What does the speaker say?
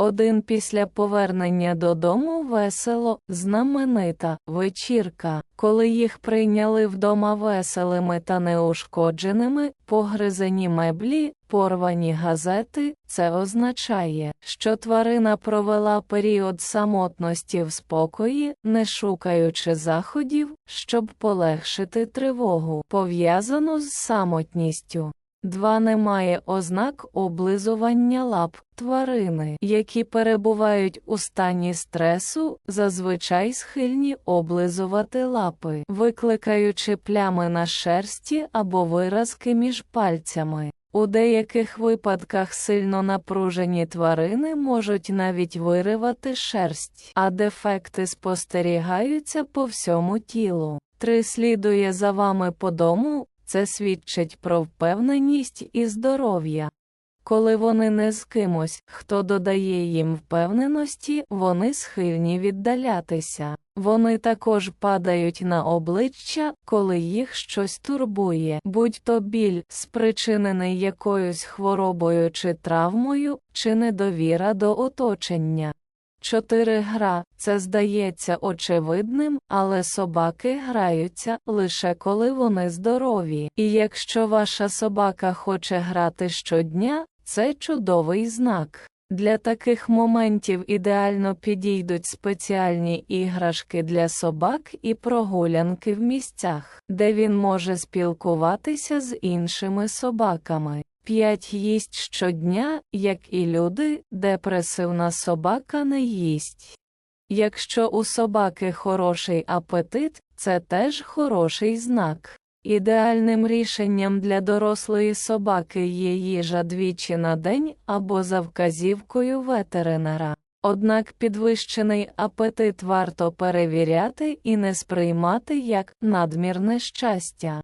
Один після повернення додому весело, знаменита вечірка, коли їх прийняли вдома веселими та неушкодженими, погризані меблі, порвані газети, це означає, що тварина провела період самотності в спокої, не шукаючи заходів, щоб полегшити тривогу, пов'язану з самотністю. Два немає ознак облизування лап тварини, які перебувають у стані стресу, зазвичай схильні облизувати лапи, викликаючи плями на шерсті або виразки між пальцями. У деяких випадках сильно напружені тварини можуть навіть виривати шерсть, а дефекти спостерігаються по всьому тілу. Три слідує за вами по дому, це свідчить про впевненість і здоров'я. Коли вони не з кимось, хто додає їм впевненості, вони схильні віддалятися. Вони також падають на обличчя, коли їх щось турбує, будь то біль, спричинений якоюсь хворобою чи травмою, чи недовіра до оточення. Чотири гра це здається очевидним, але собаки граються лише коли вони здорові. І якщо ваша собака хоче грати щодня, це чудовий знак. Для таких моментів ідеально підійдуть спеціальні іграшки для собак і прогулянки в місцях, де він може спілкуватися з іншими собаками. 5 їсть щодня, як і люди, депресивна собака не їсть. Якщо у собаки хороший апетит, це теж хороший знак. Ідеальним рішенням для дорослої собаки є їжа двічі на день або за вказівкою ветеринара. Однак підвищений апетит варто перевіряти і не сприймати як надмірне щастя.